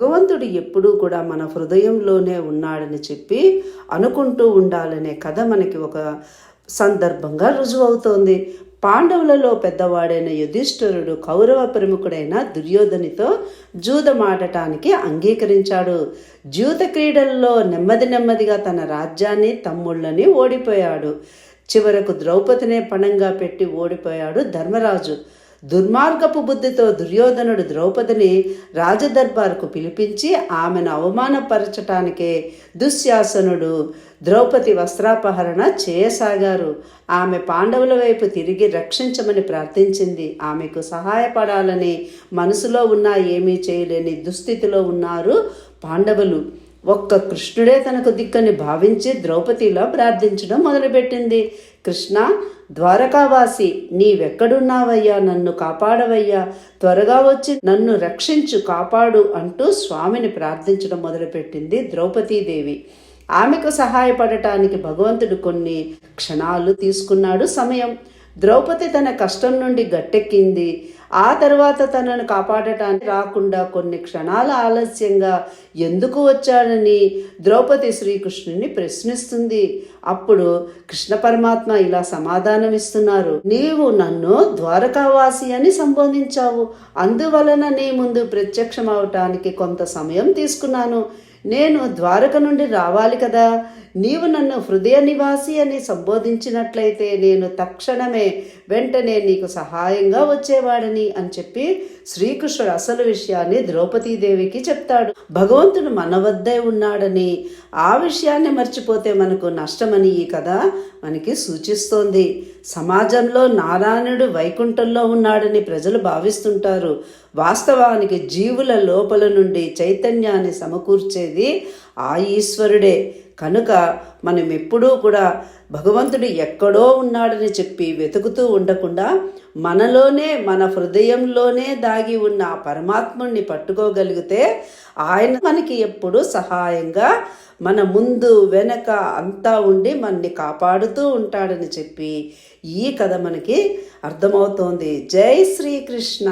భగవంతుడు ఎప్పుడూ కూడా మన హృదయంలోనే ఉన్నాడని చెప్పి అనుకుంటూ ఉండాలనే కథ మనకి ఒక సందర్భంగా రుజువవుతోంది. పాండవులలో పెద్దవాడైన యుధిష్ఠరుడు కౌరవ ప్రముఖుడైన దుర్యోధనితో జూదమాడటానికి అంగీకరించాడు. జూత క్రీడల్లో నెమ్మది నెమ్మదిగా తన రాజ్యాన్ని తమ్ముళ్ళని ఓడిపోయాడు. చివరకు ద్రౌపదినే పణంగా పెట్టి ఓడిపోయాడు ధర్మరాజు. దుర్మార్గపు బుద్ధితో దుర్యోధనుడు ద్రౌపదిని రాజదర్బార్కు పిలిపించి ఆమెను అవమానపరచటానికే దుశ్శాసనుడు ద్రౌపది వస్త్రాపహరణ చేయసాగారు. ఆమె పాండవుల వైపు తిరిగి రక్షించమని ప్రార్థించింది. ఆమెకు సహాయపడాలని మనసులో ఉన్నా ఏమీ చేయలేని దుస్థితిలో ఉన్నారు పాండవులు. ఒక్క కృష్ణుడే తనకు దిక్కని భావించి ద్రౌపదిలా ప్రార్థించడం మొదలుపెట్టింది. కృష్ణ ద్వారకావాసి నీవెక్కడున్నావయ్యా? నన్ను కాపాడవయ్యా. త్వరగా వచ్చి నన్ను రక్షించు కాపాడు అంటూ స్వామిని ప్రార్థించడం మొదలుపెట్టింది ద్రౌపదీదేవి. ఆమెకు సహాయపడటానికి భగవంతుడు కొన్ని క్షణాలు తీసుకున్నాడు సమయం. ద్రౌపది తన కష్టం నుండి గట్టెక్కింది. ఆ తర్వాత తనను కాపాడటానికి రాకుండా కొన్ని క్షణాల ఆలస్యంగా ఎందుకు వచ్చాడని ద్రౌపది శ్రీకృష్ణుని ప్రశ్నిస్తుంది. అప్పుడు కృష్ణ పరమాత్మ ఇలా సమాధానమిస్తున్నారు. నీవు నన్ను ద్వారకావాసి అని సంబోధించావు. అందువలన నీ ముందు ప్రత్యక్షమవటానికి కొంత సమయం తీసుకున్నాను. నేను ద్వారక నుండి రావాలి కదా. నీవు నన్ను హృదయ నివాసి అని సంబోధించినట్లయితే నేను తక్షణమే వెంటనే నీకు సహాయంగా వచ్చేవాడని అని చెప్పి శ్రీకృష్ణుడు అసలు విషయాన్ని ద్రౌపదీదేవికి చెప్తాడు. భగవంతుడు మన వద్దే ఉన్నాడని ఆ విషయాన్ని మర్చిపోతే మనకు నష్టమని ఈ కథ మనకి సూచిస్తోంది. సమాజంలో నారాయణుడు వైకుంఠంలో ఉన్నాడని ప్రజలు భావిస్తుంటారు. వాస్తవానికి జీవుల లోపల నుండి చైతన్యాన్ని సమకూర్చేది ఆ ఈశ్వరుడే. కనుక మనం ఎప్పుడూ కూడా భగవంతుడు ఎక్కడో ఉన్నాడని చెప్పి వెతుకుతూ ఉండకుండా మనలోనే మన హృదయంలోనే దాగి ఉన్న ఆ పట్టుకోగలిగితే ఆయన మనకి ఎప్పుడు సహాయంగా మన ముందు వెనక అంతా ఉండి మనని కాపాడుతూ ఉంటాడని చెప్పి ఈ కథ మనకి అర్థమవుతోంది. జై శ్రీకృష్ణ!